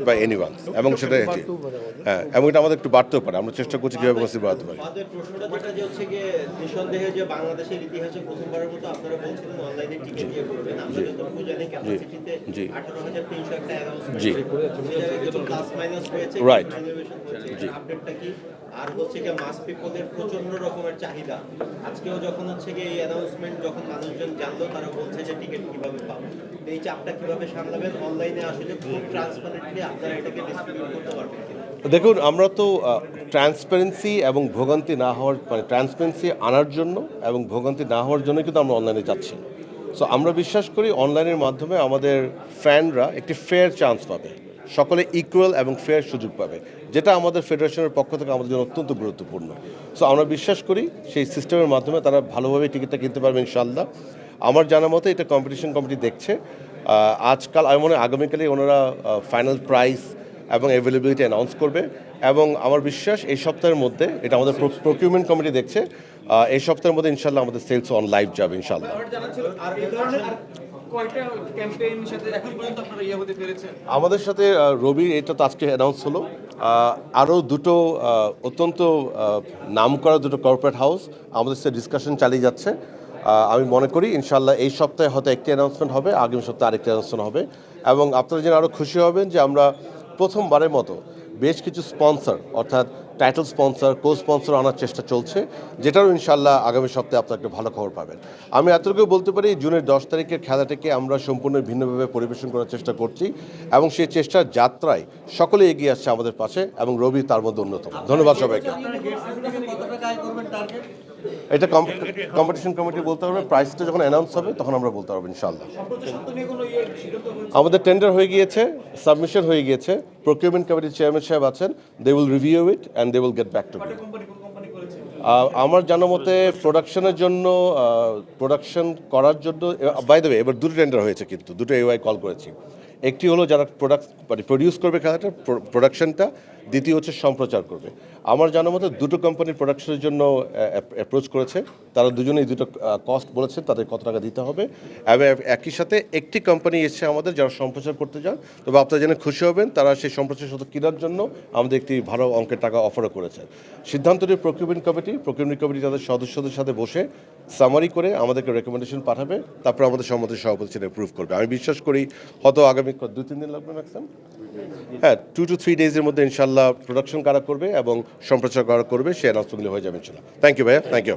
By anyone এবং সেটা। হ্যাঁ এবং এটা আমাদের একটু বাড়তেও পারে। আমরা চেষ্টা করছি কীভাবে কনসিডার বাড়াতে পারি। জি। জি। Right. জি। আর হচ্ছে গিয়ে মাস পিপলের প্রচণ্ড রকমের চাহিদা। আজকেও যখন হচ্ছে গিয়ে এই অ্যানাউন্সমেন্ট যখন মানুষজন জানলো, তারা বলছে যে টিকিট কীভাবে পাবো। এই চাপটা কীভাবে সামলাবেন? অনলাইনে আসলে খুব ট্রান্সপারেন্টলি আপনারা এটাকে ডিস্ট্রিবিউট করতে পারবেন দেখুন, আমরা তো ট্রান্সপারেন্সি এবং ভোগান্তি না হওয়ার মানে ট্রান্সপারেন্সি আনার জন্য এবং ভোগান্তি না হওয়ার জন্য কিন্তু আমরা অনলাইনে যাচ্ছি। সো আমরা বিশ্বাস করি অনলাইনের মাধ্যমে আমাদের ফ্যানরা একটি ফেয়ার চান্স পাবে। সকলে ইকুয়াল এবং ফেয়ার সুযোগ পাবে, যেটা আমাদের ফেডারেশনের পক্ষ থেকে আমাদের জন্য অত্যন্ত গুরুত্বপূর্ণ। সো আমরা বিশ্বাস করি সেই সিস্টেমের মাধ্যমে তারা ভালোভাবে টিকিটটা কিনতে পারবে ইনশাল্লাহ আমার জানা মতে এটা কম্পিটিশন কমিটি দেখছে। আজকাল আমি মনে হয় আগামীকালে ওনারা ফাইনাল প্রাইস এবং অ্যাভেলেবিলিটি অ্যানাউন্স করবে এবং আমার বিশ্বাস এই সপ্তাহের মধ্যে এটা আমাদের প্রকিউরমেন্ট কমিটি দেখছে এই সপ্তাহের মধ্যে ইনশাল্লাহ আমাদের সেলস অন লাইভ যাবে ইনশাল্লাহ ইয়ে আমাদের সাথে আহ, রবি এটা তো আজকে অ্যানাউন্স হলো। আরও দুটো অত্যন্ত নাম করা দুটো কর্পোরেট হাউস আমাদের সাথে ডিসকাশন চালিয়ে যাচ্ছে। আমি মনে করি ইনশাল্লাহ এই সপ্তাহে হয়তো একটি অ্যানাউন্সমেন্ট হবে আগামী সপ্তাহে আরেকটি অ্যানাউন্সমেন্ট হবে। এবং আপনারা যেন আরও খুশি হবেন যে আমরা প্রথমবারের মতো বেশ কিছু স্পন্সর অর্থাৎ টাইটেল স্পন্সর কো স্পন্সর আনার চেষ্টা চলছে, যেটারও ইনশাল্লাহ আগামী সপ্তাহে আপনারা একটা ভালো খবর পাবেন। আমি এতটুকু বলতে পারি, জুনের দশ তারিখের খেলাটিকে আমরা সম্পূর্ণ ভিন্নভাবে পরিবেশন করার চেষ্টা করছি এবং সেই চেষ্টার যাত্রায় সকলে এগিয়ে আসছে আমাদের পাশে এবং রবি তার মধ্যে অন্যতম। ধন্যবাদ সবাইকে। এটা কম্পিটিশন কমিটি বলতে হবে প্রাইসটা যখন অ্যানাউন্স হবে, তখন আমরা বলতে পারব ইনশাল্লাহ? আমাদের টেন্ডার হয়ে গিয়েছে সাবমিশন হয়ে গিয়েছে। প্রকিউরমেন্ট কমিটির চেয়ারম্যান সাহেব আছেন they will review it and they will get back to আমার জানা মতে প্রোডাকশনের জন্য প্রোডাকশন করার জন্য বাই দেবে এবার দুটো টেন্ডার হয়েছে কিন্তু দুটো এওয়াই কল করেছি। একটি হলো যারা প্রোডাক্ট মানে প্রডিউস করবে খেলাটা প্রোডাকশনটা দ্বিতীয় হচ্ছে সম্প্রচার করবে। আমার জানা মতে দুটো কোম্পানির প্রোডাকশনের জন্য অ্যাপ্রোচ করেছে। তারা দুজনেই দুটো কস্ট বলেছে তাদের কত টাকা দিতে হবে। এবং একই সাথে একটি কোম্পানি এসেছে আমাদের যারা সম্প্রচার করতে যান, তবে আপনারা জেনে খুশি হবেন, তারা সেই সম্প্রচার সাথে কেনার জন্য আমাদের একটি ভালো অঙ্কের টাকা অফারও করেছে। সিদ্ধান্তটি প্রকিউরমেন্ট কমিটি প্রকিউরমেন্ট কমিটি তাদের সদস্যদের সাথে বসে সামারি করে আমাদেরকে রেকমেন্ডেশন পাঠাবে। তারপর আমাদের সম্মতি সভাপতি সেটা অ্যাপ্রুভ করবে। আমি বিশ্বাস করি, হয়তো আগামী দু তিন দিন লাগবে ম্যাক্সিমাম হ্যাঁ টু টু থ্রি ডেজের মধ্যে ইনশাল্লাহ প্রোডাকশন কারা করবে এবং সম্প্রচার কারা করবে সে অ্যানাউন্সমেন্ট হয়ে যাবে ইনশাল্লাহ থ্যাংক ইউ ভাইয়া থ্যাংক ইউ